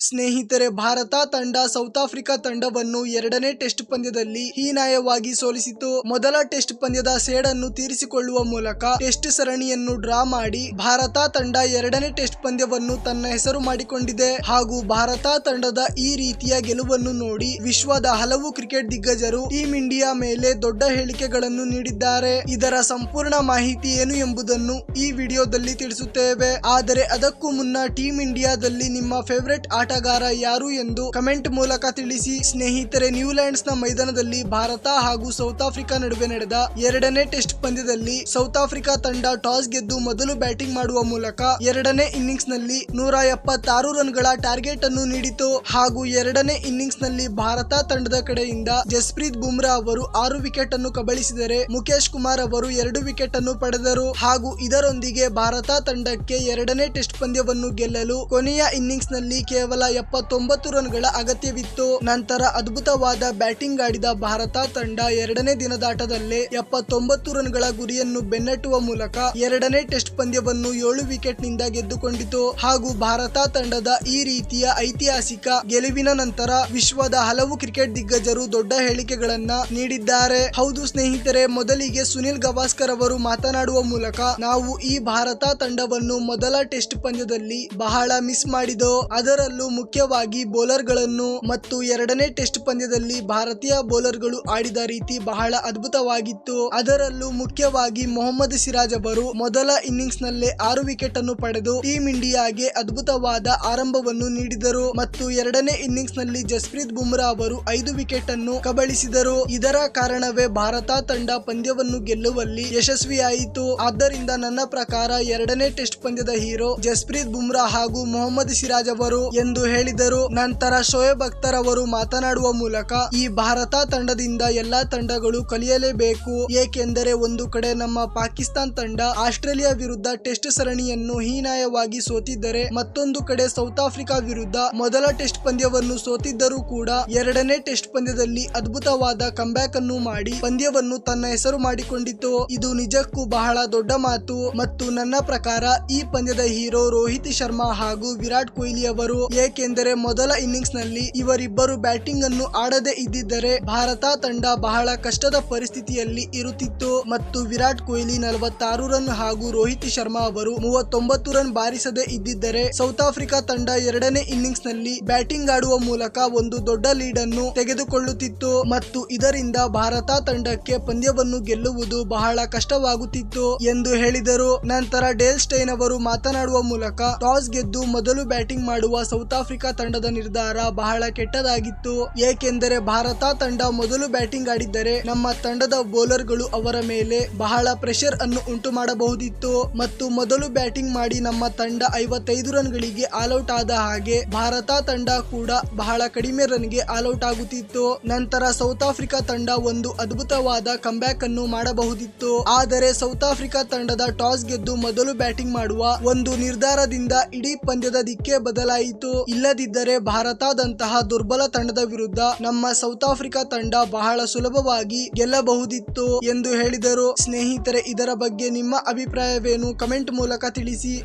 ಸ್ನೇಹಿತರೆ, ಭಾರತ ತಂಡ south Africa ತಂಡವನ್ನು ಎರಡನೇ ಟೆಸ್ಟ್ ಪಂದ್ಯದಲ್ಲಿ ಹೀನಾಯವಾಗಿ ಸೋಲಿಸಿತು. ಮೊದಲ ಟೆಸ್ಟ್ ಪಂದ್ಯದ ಸೇಡನ್ನು ತೀರಿಸಿಕೊಳ್ಳುವ ಮೂಲಕ ಟೆಸ್ಟ್ ಸರಣಿಯನ್ನು ಡ್ರಾ ಮಾಡಿ ಭಾರತ ತಂಡ ಎರಡನೇ ಟೆಸ್ಟ್ ಪಂದ್ಯವನ್ನು ತನ್ನ ಹೆಸರು ಮಾಡಿಕೊಂಡಿದೆ. ಹಾಗೂ ಭಾರತ ತಂಡದ ಈ ರೀತಿಯ ಗೆಲುವನ್ನು ನೋಡಿ ವಿಶ್ವದ ಹಲವು ಕ್ರಿಕೆಟ್ ದಿಗ್ಗಜರು ಟೀಂ ಇಂಡಿಯಾ ಮೇಲೆ ದೊಡ್ಡ ಹೇಳಿಕೆಗಳನ್ನು ನೀಡಿದ್ದಾರೆ. ಇದರ ಸಂಪೂರ್ಣ ಮಾಹಿತಿ ಏನು ಎಂಬುದನ್ನು ಈ ವಿಡಿಯೋದಲ್ಲಿ ತಿಳಿಸುತ್ತೇವೆ. ಆದರೆ ಅದಕ್ಕೂ ಮುನ್ನ ಟೀಂ ಇಂಡಿಯಾದಲ್ಲಿ ನಿಮ್ಮ ಫೇವರೆಟ್ ಆಟಗಾರ ಯಾರು ಎಂದು ಕಮೆಂಟ್ ಮೂಲಕ ತಿಳಿಸಿ. ಸ್ನೇಹಿತರೆ ನ್ಯೂಲ್ಯಾಂಡ್ಸ್ನ ಮೈದಾನದಲ್ಲಿ ಭಾರತ ಹಾಗೂ ಸೌತ್ ಆಫ್ರಿಕಾ ನಡುವೆ ನಡೆದ ಎರಡನೇ ಟೆಸ್ಟ್ ಪಂದ್ಯದಲ್ಲಿ ಸೌತ್ ಆಫ್ರಿಕಾ ತಂಡ ಟಾಸ್ ಗೆದ್ದು ಮೊದಲು ಬ್ಯಾಟಿಂಗ್ ಮಾಡುವ ಮೂಲಕ ಎರಡನೇ ಇನ್ನಿಂಗ್ಸ್ನಲ್ಲಿ ನೂರ ಎಪ್ಪತ್ತಾರು ರನ್ಗಳ ಟಾರ್ಗೆಟ್ ಅನ್ನು ನೀಡಿತು. ಹಾಗೂ ಎರಡನೇ ಇನ್ನಿಂಗ್ಸ್ನಲ್ಲಿ ಭಾರತ ತಂಡದ ಕಡೆಯಿಂದ ಜಸ್ಪ್ರೀತ್ ಬುಮ್ರಾ ಅವರು ಆರು ವಿಕೆಟ್ ಅನ್ನು ಕಬಳಿಸಿದರೆ ಮುಖೇಶ್ ಕುಮಾರ್ ಅವರು ಎರಡು ವಿಕೆಟ್ ಅನ್ನು ಪಡೆದರು. ಹಾಗೂ ಇದರೊಂದಿಗೆ ಭಾರತ ತಂಡಕ್ಕೆ ಎರಡನೇ ಟೆಸ್ಟ್ ಪಂದ್ಯವನ್ನು ಗೆಲ್ಲಲು ಕೊನೆಯ ಇನ್ನಿಂಗ್ಸ್ನಲ್ಲಿ ಕೇವಲ ಎಪ್ಪತ್ತೊಂಬತ್ತು ರನ್ಗಳ ಅಗತ್ಯವಿತ್ತು. ನಂತರ ಅದ್ಭುತವಾದ ಬ್ಯಾಟಿಂಗ್ ಆಡಿದ ಭಾರತ ತಂಡ ಎರಡನೇ ದಿನದಾಟದಲ್ಲೇ ಎಪ್ಪತ್ತೊಂಬತ್ತು ರನ್ಗಳ ಗುರಿಯನ್ನು ಬೆನ್ನಟ್ಟುವ ಮೂಲಕ ಎರಡನೇ ಟೆಸ್ಟ್ ಪಂದ್ಯವನ್ನು ಏಳು ವಿಕೆಟ್ನಿಂದ ಗೆದ್ದುಕೊಂಡಿತು. ಹಾಗೂ ಭಾರತ ತಂಡದ ಈ ರೀತಿಯ ಐತಿಹಾಸಿಕ ಗೆಲುವಿನ ನಂತರ ವಿಶ್ವದ ಹಲವು ಕ್ರಿಕೆಟ್ ದಿಗ್ಗಜರು ದೊಡ್ಡ ಹೇಳಿಕೆಗಳನ್ನ ನೀಡಿದ್ದಾರೆ. ಹೌದು ಸ್ನೇಹಿತರೆ, ಮೊದಲಿಗೆ ಸುನಿಲ್ ಗವಾಸ್ಕರ್ ಅವರು ಮಾತನಾಡುವ ಮೂಲಕ ನಾವು ಈ ಭಾರತ ತಂಡವನ್ನು ಮೊದಲ ಟೆಸ್ಟ್ ಪಂದ್ಯದಲ್ಲಿ ಬಹಳ ಮಿಸ್ ಮಾಡಿದೋ, ಅದರಲ್ಲೂ ಮುಖ್ಯವಾಗಿ ಬೌಲರ್ಗಳನ್ನು ಮತ್ತು ಎರಡನೇ ಟೆಸ್ಟ್ ಪಂದ್ಯದಲ್ಲಿ ಭಾರತೀಯ ಬೌಲರ್ಗಳು ಆಡಿದ ರೀತಿ ಬಹಳ ಅದ್ಭುತವಾಗಿತ್ತು. ಅದರಲ್ಲೂ ಮುಖ್ಯವಾಗಿ ಮೊಹಮ್ಮದ್ ಸಿರಾಜ್ ಅವರು ಮೊದಲ ಇನ್ನಿಂಗ್ಸ್ ನಲ್ಲೇ ಆರು ವಿಕೆಟ್ ಅನ್ನು ಪಡೆದು ಟೀಂ ಇಂಡಿಯಾಗೆ ಅದ್ಭುತವಾದ ಆರಂಭವನ್ನು ನೀಡಿದರು. ಮತ್ತು ಎರಡನೇ ಇನ್ನಿಂಗ್ಸ್ನಲ್ಲಿ ಜಸ್ಪ್ರೀತ್ ಬುಮ್ರಾ ಅವರು ಐದು ವಿಕೆಟ್ ಅನ್ನು ಕಬಳಿಸಿದರು. ಇದರ ಕಾರಣವೇ ಭಾರತ ತಂಡ ಪಂದ್ಯವನ್ನು ಗೆಲ್ಲುವಲ್ಲಿ ಯಶಸ್ವಿಯಾಯಿತು. ಆದ್ದರಿಂದ ನನ್ನ ಪ್ರಕಾರ ಎರಡನೇ ಟೆಸ್ಟ್ ಪಂದ್ಯದ ಹೀರೋ ಜಸ್ಪ್ರೀತ್ ಬುಮ್ರಾ ಹಾಗೂ ಮೊಹಮ್ಮದ್ ಸಿರಾಜ್ ಅವರು ಎಂದು ಹೇಳಿದರು. ನಂತರ ಶೋಯಬ್ ಅಖ್ತರ್ ಅವರು ಮಾತನಾಡುವ ಮೂಲಕ, ಈ ಭಾರತ ತಂಡದಿಂದ ಎಲ್ಲಾ ತಂಡಗಳು ಕಲಿಯಲೇಬೇಕು. ಏಕೆಂದರೆ ಒಂದು ಕಡೆ ನಮ್ಮ ಪಾಕಿಸ್ತಾನ್ ತಂಡ ಆಸ್ಟ್ರೇಲಿಯಾ ವಿರುದ್ಧ ಟೆಸ್ಟ್ ಸರಣಿಯನ್ನು ಹೀನಾಯವಾಗಿ ಸೋತಿದ್ದರೆ, ಮತ್ತೊಂದು ಕಡೆ ಸೌತ್ ಆಫ್ರಿಕಾ ವಿರುದ್ಧ ಮೊದಲ ಟೆಸ್ಟ್ ಪಂದ್ಯವನ್ನು ಸೋತಿದ್ದರೂ ಕೂಡ ಎರಡನೇ ಟೆಸ್ಟ್ ಪಂದ್ಯದಲ್ಲಿ ಅದ್ಭುತವಾದ ಕಂಬ್ಯಾಕ್ ಅನ್ನು ಮಾಡಿ ಪಂದ್ಯವನ್ನು ತನ್ನ ಹೆಸರು ಮಾಡಿಕೊಂಡಿತು ಇದು ನಿಜಕ್ಕೂ ಬಹಳ ದೊಡ್ಡ ಮಾತು. ಮತ್ತು ನನ್ನ ಪ್ರಕಾರ ಈ ಪಂದ್ಯದ ಹೀರೋ ರೋಹಿತ್ ಶರ್ಮಾ ಹಾಗೂ ವಿರಾಟ್ ಕೊಹ್ಲಿ ಅವರು ಏಕೆಂದರೆ ಮೊದಲ ಇನ್ನಿಂಗ್ಸ್ನಲ್ಲಿ ಇವರಿಬ್ಬರು ಬ್ಯಾಟಿಂಗ್ ಅನ್ನು ಆಡದೇ ಇದ್ದಿದ್ದರೆ ಭಾರತ ತಂಡ ಬಹಳ ಕಷ್ಟದ ಪರಿಸ್ಥಿತಿಯಲ್ಲಿ ಇರುತ್ತಿತ್ತು. ಮತ್ತು ವಿರಾಟ್ ಕೊಹ್ಲಿ ನಲವತ್ತಾರು ರನ್ ಹಾಗೂ ರೋಹಿತ್ ಶರ್ಮಾ ಅವರು ಮೂವತ್ತೊಂಬತ್ತು ರನ್ ಬಾರಿಸದೇ ಇದ್ದಿದ್ದರೆ ಸೌತ್ ಆಫ್ರಿಕಾ ತಂಡ ಎರಡನೇ ಇನ್ನಿಂಗ್ಸ್ನಲ್ಲಿ ಬ್ಯಾಟಿಂಗ್ ಆಡುವ ಮೂಲಕ ಒಂದು ದೊಡ್ಡ ಲೀಡ್ ಅನ್ನು ತೆಗೆದುಕೊಳ್ಳುತ್ತಿತ್ತು. ಮತ್ತು ಇದರಿಂದ ಭಾರತ ತಂಡಕ್ಕೆ ಪಂದ್ಯವನ್ನು ಗೆಲ್ಲುವುದು ಬಹಳ ಕಷ್ಟವಾಗುತ್ತಿತ್ತು ಎಂದು ಹೇಳಿದರು. ನಂತರ ಡೇಲ್ ಸ್ಟೈನ್ ಅವರು ಮಾತನಾಡುವ ಮೂಲಕ ಟಾಸ್ ಗೆದ್ದು ಮೊದಲು ಬ್ಯಾಟಿಂಗ್ ಮಾಡುವ ಸೌತ್ ಆಫ್ರಿಕಾ ತಂಡದ ನಿರ್ಧಾರ ಬಹಳ ಕೆಟ್ಟದಾಗಿತ್ತು. ಏಕೆಂದರೆ ಭಾರತ ತಂಡ ಮೊದಲು ಬ್ಯಾಟಿಂಗ್ ಆಡಿದ್ದರೆ ನಮ್ಮ ತಂಡದ ಬೌಲರ್ಗಳು ಅವರ ಮೇಲೆ ಬಹಳ ಪ್ರೆಷರ್ ಅನ್ನು ಉಂಟು ಮಾಡಬಹುದಿತ್ತು ಮತ್ತು ಮೊದಲು ಬ್ಯಾಟಿಂಗ್ ಮಾಡಿ ನಮ್ಮ ತಂಡ ಐವತ್ತೈದು ರನ್ಗಳಿಗೆ ಆಲ್ಔಟ್ ಆದ ಹಾಗೆ ಭಾರತ ತಂಡ ಕೂಡ ಬಹಳ ಕಡಿಮೆ ರನ್ಗೆ ಆಲ್ಔಟ್ ಆಗುತ್ತಿತ್ತು. ನಂತರ ಸೌತ್ ಆಫ್ರಿಕಾ ತಂಡ ಒಂದು ಅದ್ಭುತವಾದ ಕಂಬ್ಯಾಕ್ ಅನ್ನು ಮಾಡಬಹುದಿತ್ತು. ಆದರೆ ಸೌತ್ ಆಫ್ರಿಕಾ ತಂಡದ ಟಾಸ್ ಗೆದ್ದು ಮೊದಲು ಬ್ಯಾಟಿಂಗ್ ಮಾಡುವ ಒಂದು ನಿರ್ಧಾರದಿಂದ ಇಡೀ ಪಂದ್ಯದ ದಿಕ್ಕೇ ಬದಲಾಯಿತು. ಇಲ್ಲದಿದ್ದರೆ ಭಾರತದಂತಹ ದುರ್ಬಲ ತಂಡದ ವಿರುದ್ಧ ನಮ್ಮ ಸೌತ್ ಆಫ್ರಿಕಾ ತಂಡ ಬಹಳ ಸುಲಭವಾಗಿ ಗೆಲ್ಲಬಹುದಿತ್ತು ಎಂದು ಹೇಳಿದರು. ಸ್ನೇಹಿತರೆ, ಇದರ ಬಗ್ಗೆ ನಿಮ್ಮ ಅಭಿಪ್ರಾಯವೇನು? ಕಮೆಂಟ್ ಮೂಲಕ ತಿಳಿಸಿ.